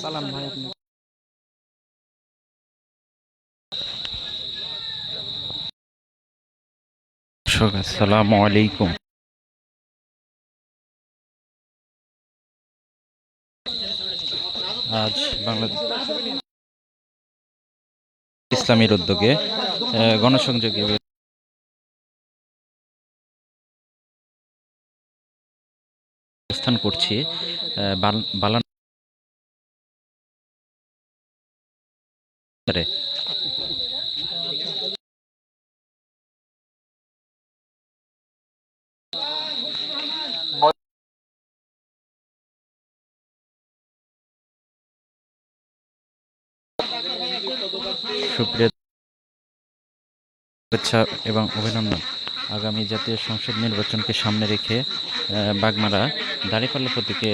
সালাম ভাই আপনি। আসসালামু আলাইকুম। আজ বাংলাদেশ ইসলামীর উদ্যোগে গণসংযোগে অবস্থান করছি বালান শুভেচ্ছা এবং অভিনন্দন। আগামী জাতীয় সংসদ নির্বাচনকে সামনে রেখে বাগমারা দাঁড়িপাল্লা প্রতীকে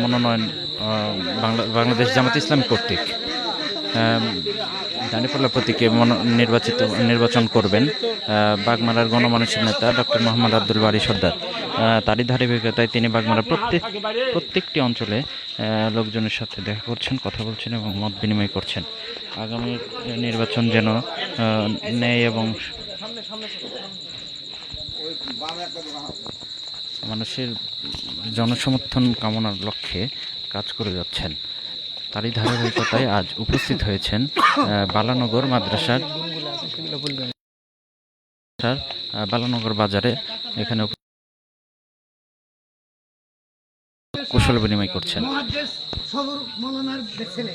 মনোনয়ন বাংলা, বাংলাদেশ জামাত ইসলাম কর্তৃক দাঁড়িপাল্লা প্রতীকে নির্বাচিত, নির্বাচন করবেন বাগমারার গণমানুষের নেতা ডক্টর মোহাম্মদ আব্দুল বারী সর্দার। তারই ধারাবাহিকতায় তিনি বাগমারার প্রত্যেক, প্রত্যেকটি অঞ্চলে লোকজনের সাথে দেখা করছেন, কথা বলছেন এবং মত বিনিময় করছেন। আগামী নির্বাচন যেন ন্যায় এবং মানুষের জনসমর্থন কামনার লক্ষ্যে কাজ করে যাচ্ছেন। তারই ধারাবাহিকতায় আজ উপস্থিত হয়েছেন বালানগর মাদ্রাসার বালানগর বাজারে এখানে কুশল বিনিময় করছেন। মহাদ্দেশ সবর মৌলানার ছেলে।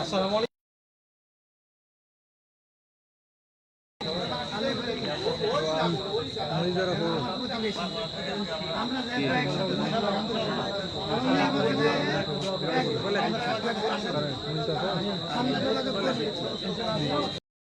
আসসালামু আমরা